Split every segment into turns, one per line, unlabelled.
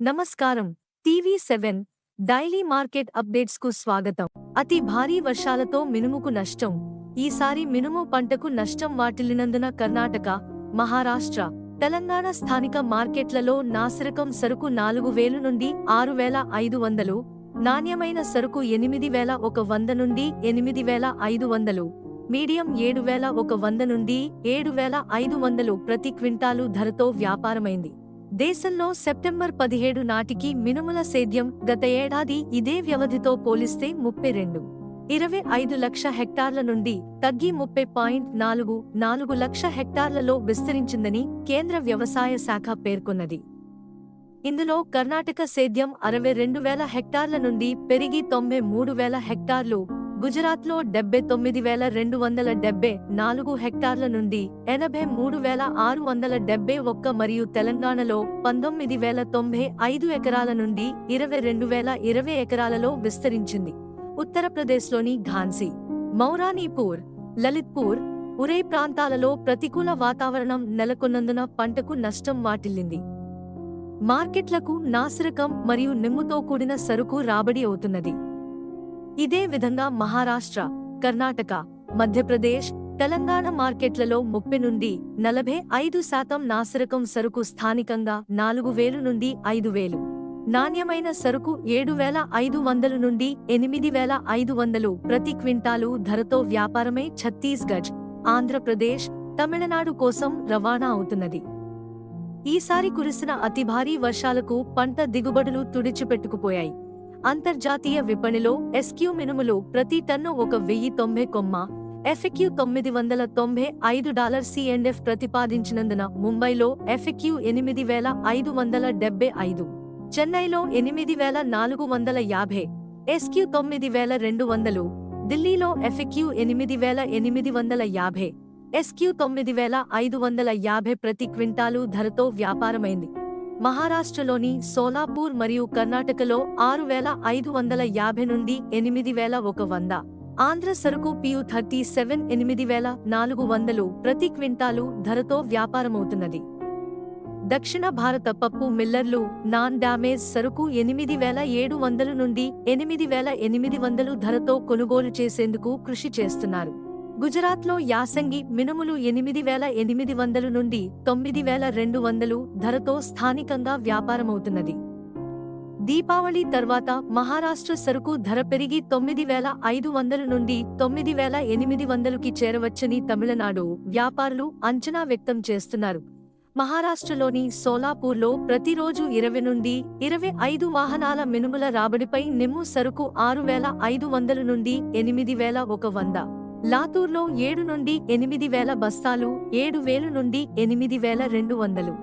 నమస్కారం. TV seven daily market అప్డేట్స్కు స్వాగతం. అతి భారీ వర్షాలతో మినుముకు నష్టం. ఈసారి మినుము పంటకు నష్టం వాటిల్లినందున కర్ణాటక మహారాష్ట్ర తెలంగాణ స్థానిక మార్కెట్లలో నాసిరకం సరుకు నాలుగు వేలు నుండి ఆరు వేల ఐదు వందలు నాణ్యమైన సరుకు ఎనిమిది వేల ఒక వంద నుండి ఎనిమిది వేల ఐదు వందలు మీడియం ఏడు వేల ఒక వంద నుండి ఏడు వేల ఐదు వందలు ప్రతి క్వింటాలు ధరతో వ్యాపారమైంది. దేశంలో సెప్టెంబర్ పదిహేడు నాటికి మినుముల సేద్యం గత ఏడాది ఇదే వ్యవధితో పోలిస్తే ముప్పై రెండు. ఇరవై ఐదు లక్ష హెక్టార్ల నుండి తగ్గి ముప్పై పాయింట్ నాలుగు నాలుగు లక్ష హెక్టార్లలో విస్తరించిందని కేంద్ర వ్యవసాయ శాఖ పేర్కొన్నది. ఇందులో కర్ణాటక సేద్యం అరవై రెండు వేల హెక్టార్ల నుండి పెరిగి తొంభై మూడు వేల హెక్టార్లు గుజరాత్లో డెబ్బై తొమ్మిది వేల రెండు వందల డెబ్బై నాలుగు హెక్టార్ల నుండి ఎనభై మూడు వేల ఆరు వందల డెబ్బై ఒక్క మరియు తెలంగాణలో పంతొమ్మిది వేల తొంభై ఐదు ఎకరాల నుండి ఇరవై రెండు వేల ఇరవై ఎకరాలలో విస్తరించింది. ఉత్తరప్రదేశ్లోని ఝాన్సీ మౌరానీపూర్ లలిత్పూర్ ఉరై ప్రాంతాలలో ప్రతికూల వాతావరణం నెలకొన్నందున పంటకు నష్టం వాటిల్లింది. మార్కెట్లకు నాసిరకం మరియు నిమ్ముతో కూడిన సరుకు రాబడి అవుతున్నది. ఇదే విధంగా మహారాష్ట్ర కర్ణాటక మధ్యప్రదేశ్ తెలంగాణ మార్కెట్లలో ముప్పై నుండి నలభై ఐదు శాతం నాసిరకం సరుకు స్థానికంగా నాలుగు వేలు నుండి ఐదు వేలు. నాణ్యమైన సరుకు ఏడు వేల ఐదు వందలు నుండి ఎనిమిది వేల ఐదు వందలు ప్రతి క్వింటాలు ధరతో వ్యాపారమే ఛత్తీస్గఢ్ ఆంధ్రప్రదేశ్ తమిళనాడు కోసం రవాణా అవుతున్నది. ఈసారి కురిసిన అతి భారీ వర్షాలకు పంట దిగుబడులు తుడిచిపెట్టుకుపోయాయి. అంతర్జాతీయ విపణిలో ఎస్క్యూ మినుములు ప్రతి టన్ను ఒక వెయ్యి తొంభై కొమ్మ ఎఫ్ఎక్యూ తొమ్మిది వందల తొంభై ఐదు డాలర్ సిఎండ్ఎఫ్ ప్రతిపాదించినందున ముంబైలో ఎఫ్ఎక్యూ ఎనిమిది వేల ఐదు వందల డెబ్బై ఐదు చెన్నైలో ఎనిమిది వేల నాలుగు వందల యాభై ఎస్క్యూ తొమ్మిది వేల రెండు వందలు ఢిల్లీలో ఎఫ్ఎక్యూ ఎనిమిది వేల ఎనిమిది వందల యాభై ఎస్క్యూ తొమ్మిది వేల ఐదు వందల యాభై ప్రతి క్వింటాలు ధరతో వ్యాపారమైంది. మహారాష్ట్రలోని సోలాపూర్ మరియు కర్ణాటకలో ఆరు వేల ఐదు వందల యాభై నుండి ఎనిమిది వేల ఒక వంద. ఆంధ్ర సరుకు పియు థర్టీ సెవెన్ ఎనిమిది వేల నాలుగు వందలు ప్రతి క్వింటాలు ధరతో వ్యాపారమవుతున్నది. దక్షిణ భారత పప్పు మిల్లర్లు నాన్ డామేజ్ సరుకు ఎనిమిది వేల ఏడు వందలు నుండి ఎనిమిది వేల ఎనిమిది వందలు ధరతో కొనుగోలు చేసేందుకు కృషి చేస్తున్నారు. గుజరాత్లో యాసంగి మినుములు ఎనిమిది వేల ఎనిమిది వందలు నుండి తొమ్మిది వేల రెండు వందలు ధరతో స్థానికంగా వ్యాపారమవుతున్నది. దీపావళి తర్వాత మహారాష్ట్ర సరుకు ధర పెరిగి తొమ్మిది వేల ఐదు వందల నుండి తొమ్మిది వేల ఎనిమిది వందలుకి చేరవచ్చని తమిళనాడు వ్యాపారులు అంచనా వ్యక్తం చేస్తున్నారు. మహారాష్ట్రలోని సోలాపూర్లో ప్రతిరోజు ఇరవై నుండి ఇరవై ఐదు వాహనాల మినుముల రాబడిపై నిమ్ము సరుకు ఆరు వేల ఐదు వందల నుండి ఎనిమిది వేల ఒక వంద. లాతూర్లో ఏడు నుండి ఎనిమిది వేల బస్తాలు ఏడు వేలు నుండి ఎనిమిది వేల రెండు వందలు.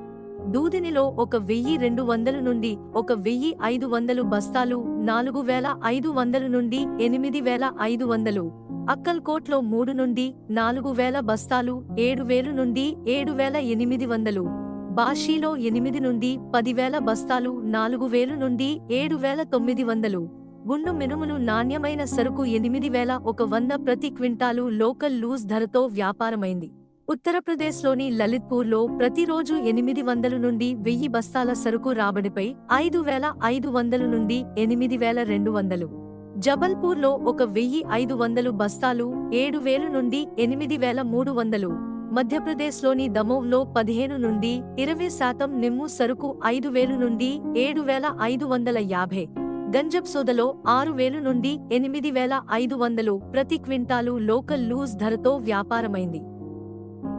దూదినిలో ఒక వెయ్యి రెండు వందలు నుండి ఒక వెయ్యి ఐదు వందలు బస్తాలు నాలుగు వేల ఐదు వందల నుండి ఎనిమిది వేల ఐదు వందలు. అక్కల్కోట్లో మూడు నుండి నాలుగు వేల బస్తాలు ఏడు వేలు నుండి ఏడు వేల ఎనిమిది వందలు. బాషీలో ఎనిమిది నుండి పదివేల బస్తాలు నాలుగు వేలు నుండి ఏడు వేల తొమ్మిది వందలు. గుండు మినుములు నాణ్యమైన సరుకు ఎనిమిది వేల ఒక వంద ప్రతి క్వింటాలు లోకల్ లూజ్ ధరతో వ్యాపారమైంది. ఉత్తరప్రదేశ్లోని లలిత్పూర్లో ప్రతిరోజు ఎనిమిది వందలు నుండి వెయ్యి బస్తాల సరుకు రాబడిపై ఐదు వేల ఐదు వందలు నుండి ఎనిమిది వేల రెండు వందలు. జబల్పూర్లో ఒక వెయ్యి ఐదు వందలు బస్తాలు ఏడు వేలు నుండి ఎనిమిది వేల మూడు వందలు. మధ్యప్రదేశ్లోని దమోవ్లో పదిహేను నుండి ఇరవై శాతం నిమ్ము సరుకు ఐదు వేలు నుండి ఏడు వేల ఐదు వందల యాభై. గంజబ్సోదలో ఆరు వేలు నుండి ఎనిమిది వేల ఐదు వందలు ప్రతి క్వింటాలు లోకల్ లూజ్ ధరతో వ్యాపారమైంది.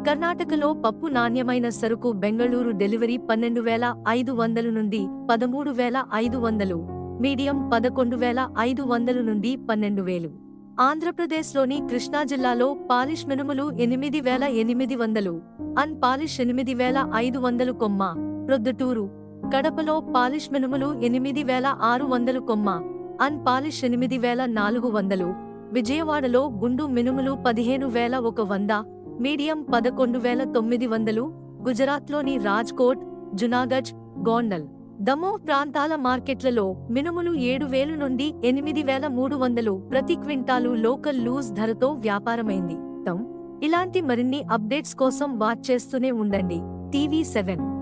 కర్ణాటకలో పప్పు నాణ్యమైన సరుకు బెంగళూరు డెలివరీ పన్నెండు వేల ఐదు వందలు నుండి పదమూడు వేల ఐదు వందలు మీడియం పదకొండు వేల ఐదు వందలు నుండి పన్నెండు వేలు. ఆంధ్రప్రదేశ్లోని కృష్ణా జిల్లాలో పాలిష్ మినుములు ఎనిమిది వేల ఎనిమిది వందలు అన్ పాలిష్ ఎనిమిది వేల ఐదు వందలు కొమ్మ ప్రొద్దుటూరు కడపలో పాలిష్ మినుములు ఎనిమిది వేల ఆరు వందలు కొమ్మ. అన్ పాలిష్ ఎనిమిది వేల నాలుగు వందలు. విజయవాడలో గుండు మినుములు పదిహేను వేల ఒక వంద. మీడియం పదకొండు వేల తొమ్మిది వందలు. గుజరాత్లోని రాజ్కోట్ జునాగఢ్ గోండల్. దమో ప్రాంతాల మార్కెట్లలో మినుములు ఏడు వేలు నుండి ఎనిమిది వేల మూడు వందలు ప్రతి క్వింటాలు లోకల్ లూజ్ ధరతో వ్యాపారమైంది. ఇలాంటి మరిన్ని అప్డేట్స్ కోసం వాచ్ చేస్తూనే ఉండండి. TV seven.